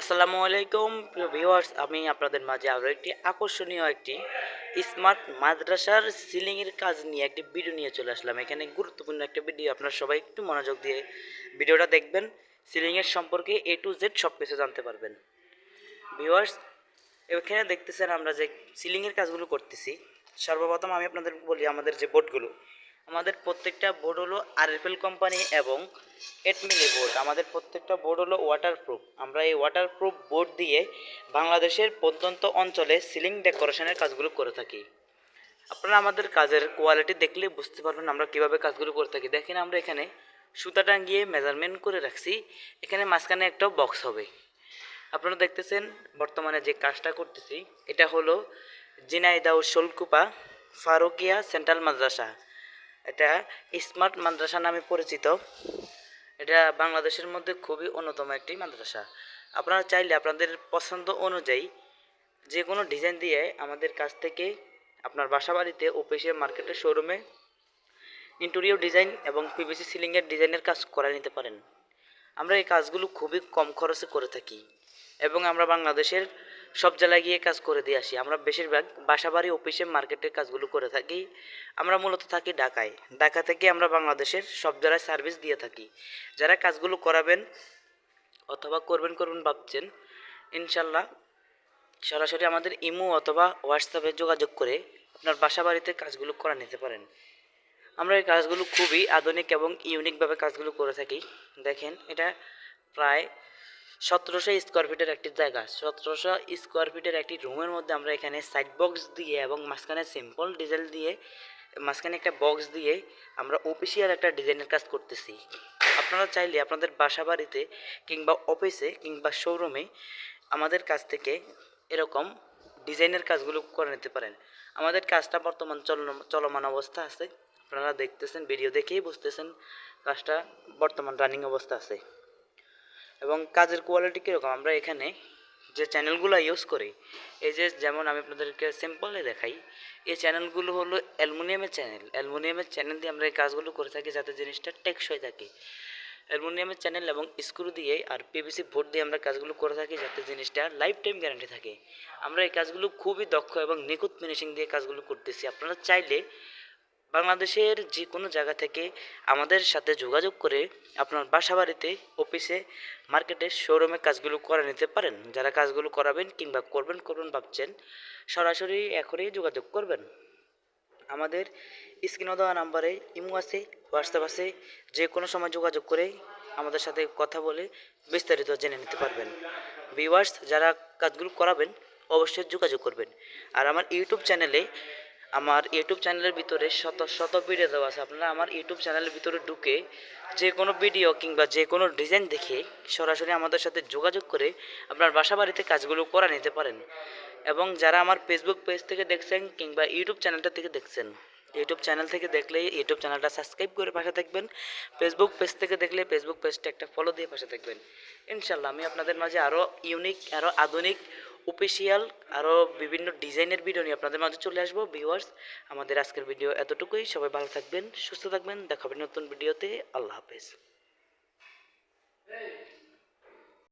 আসসালামু আলাইকুম, প্রিয় ভিউয়ার্স আমি আপনাদের মাঝে আরও একটি আকর্ষণীয় একটি স্মার্ট মাদ্রাসার সিলিংয়ের কাজ নিয়ে একটি ভিডিও নিয়ে চলে আসলাম। এখানে গুরুত্বপূর্ণ একটা ভিডিও আপনারা সবাই একটু মনোযোগ দিয়ে ভিডিওটা দেখবেন। সিলিংয়ের সম্পর্কে এ টু জেড সব কিছু জানতে পারবেন। ভিউয়ার্স এখানে দেখতেছেন আমরা যে সিলিংয়ের কাজগুলো করতেছি। সর্বপ্রথম আমি আপনাদের বলি আমাদের যে বোর্ডগুলো আমাদের প্রত্যেকটা বোর্ড হলো আরএফএল কোম্পানি এবং এটমিলি বোর্ড আমাদের প্রত্যেকটা বোর্ড হলো ওয়াটারপ্রুফ আমরা এই ওয়াটারপ্রুফ বোর্ড দিয়ে বাংলাদেশের প্রত্যন্ত অঞ্চলে সিলিং ডেকোরেশনের কাজগুলো করে থাকি। আপনারা আমাদের কাজের কোয়ালিটি দেখলে বুঝতে পারবেন আমরা কীভাবে কাজগুলো করে থাকি। দেখেন আমরা এখানে সুতা টাঙ্গিয়ে মেজারমেন্ট করে রাখছি। এখানে মাঝখানে একটা বক্স হবে। আপনারা দেখতেছেন বর্তমানে যে কাজটা করতেছি, এটা হলো জিনাইদাউ শোলকুপা ফারুকিয়া সেন্ট্রাল মাদ্রাসা। এটা স্মার্ট মাদ্রাসা নামে পরিচিত। এটা বাংলাদেশের মধ্যে খুবই অন্যতম একটি মাদ্রাসা। আপনারা চাইলে আপনাদের পছন্দ অনুযায়ী যে কোনো ডিজাইন দিয়ে আমাদের কাছ থেকে আপনার বাসা বাড়িতে অফিসে মার্কেটে শোরুমে ইন্টেরিয়র ডিজাইন এবং পিভিসি সিলিংয়ের ডিজাইনের কাজ করে নিতে পারেন। আমরা এই কাজগুলো খুবই কম খরচে করে থাকি এবং আমরা বাংলাদেশের সব জেলায় গিয়ে কাজ করে দিয়ে আসি। আমরা বেশিরভাগ বাসাবাড়ি, অফিসে মার্কেটের কাজগুলো করে থাকি। আমরা মূলত থাকি ঢাকায়। ঢাকা থেকে আমরা বাংলাদেশের সব জেলায় সার্ভিস দিয়ে থাকি। যারা কাজগুলো করাবেন অথবা করবেন করবেন ভাবছেন, ইনশাল্লাহ সরাসরি আমাদের ইমো অথবা হোয়াটসঅ্যাপে যোগাযোগ করে আপনার বাসা বাড়িতে কাজগুলো করা নিতে পারেন। আমরা এই কাজগুলো খুবই আধুনিক এবং ইউনিকভাবে কাজগুলো করে থাকি। দেখেন, এটা প্রায় সতেরোশো স্কোয়ার ফিটের একটি জায়গা। সতেরোশো স্কোয়ার ফিটের একটি রুমের মধ্যে আমরা এখানে সাইড বক্স দিয়ে এবং মাঝখানে সিম্পল ডিজাইন দিয়ে, মাঝখানে একটা বক্স দিয়ে আমরা অফিসিয়াল একটা ডিজাইনের কাজ করতেছি। আপনারা চাইলে আপনাদের বাসা বাড়িতে কিংবা অফিসে কিংবা শোরুমে আমাদের কাছ থেকে এরকম ডিজাইনের কাজগুলো করে নিতে পারেন। আমাদের কাজটা বর্তমান চল চলমান অবস্থা আছে। আপনারা দেখতেছেন ভিডিও দেখেই বুঝতেছেন কাজটা বর্তমান রানিং অবস্থা আছে। এবং কাজের কোয়ালিটি কীরকম? আমরা এখানে যে চ্যানেলগুলো ইউজ করি, এই যে যেমন আমি আপনাদেরকে সিম্পলে দেখাই, এই চ্যানেলগুলো হলো অ্যালুমিনিয়ামের চ্যানেল অ্যালুমিনিয়ামের চ্যানেল দিয়ে আমরা এই কাজগুলো করে থাকি যাতে জিনিসটা টেকসই থাকে। অ্যালুমিনিয়ামের চ্যানেল এবং স্ক্রু দিয়ে আর পিভিসি ভোট দিয়ে আমরা কাজগুলো করে থাকি যাতে জিনিসটা লাইফ টাইম গ্যারান্টি থাকে। আমরা এই কাজগুলো খুবই দক্ষ এবং নিখুঁত ফিনিশিং দিয়ে কাজগুলো করতেছি। আপনারা চাইলে বাংলাদেশের যে কোনো জায়গা থেকে আমাদের সাথে যোগাযোগ করে আপনার বাসা বাড়িতে অফিসে মার্কেটে শোরুমে কাজগুলো করে নিতে পারেন। যারা কাজগুলো করাবেন কিংবা করবেন করবেন ভাবছেন, সরাসরি এখনই যোগাযোগ করবেন। আমাদের স্ক্রিনে দেওয়া নাম্বারে ইমো আছে, হোয়াটসঅ্যাপ আছে যে কোনো সময় যোগাযোগ করে আমাদের সাথে কথা বলে বিস্তারিত জেনে নিতে পারবেন। ভিউয়ার্স যারা কাজগুলো করাবেন, অবশ্যই যোগাযোগ করবেন। আর আমার ইউটিউব চ্যানেলে আমার ইউটিউব চ্যানেলের ভিতরে শত শত ভিডিও দেওয়া আছে। আপনারা আমার ইউটিউব চ্যানেলের ভিতরে ঢুকে যে কোনো ভিডিও কিংবা যে কোনো ডিজাইন দেখে সরাসরি আমাদের সাথে যোগাযোগ করে আপনার বাসা বাড়িতে কাজগুলো করে নিতে পারেন। এবং যারা আমার ফেসবুক পেজ থেকে দেখছেন কিংবা ইউটিউব চ্যানেলটা থেকে দেখছেন ইউটিউব চ্যানেল থেকে দেখলে ইউটিউব চ্যানেলটা সাবস্ক্রাইব করে পাশে থাকবেন। ফেসবুক পেজ থেকে দেখলে ফেসবুক পেজটা একটা ফলো দিয়ে পাশে থাকবেন। ইনশাল্লাহ আমি আপনাদের মাঝে আরও ইউনিক আরও আধুনিক অফিসিয়াল আরও বিভিন্ন ডিজাইনের ভিডিও নিয়ে আপনাদের মাঝে চলে আসব। ভিউয়ার্স আমাদের আজকের ভিডিও এতটুকুই। সবাই ভালো থাকবেন, সুস্থ থাকবেন। দেখাবেন নতুন ভিডিওতে আল্লাহ হাফেজ।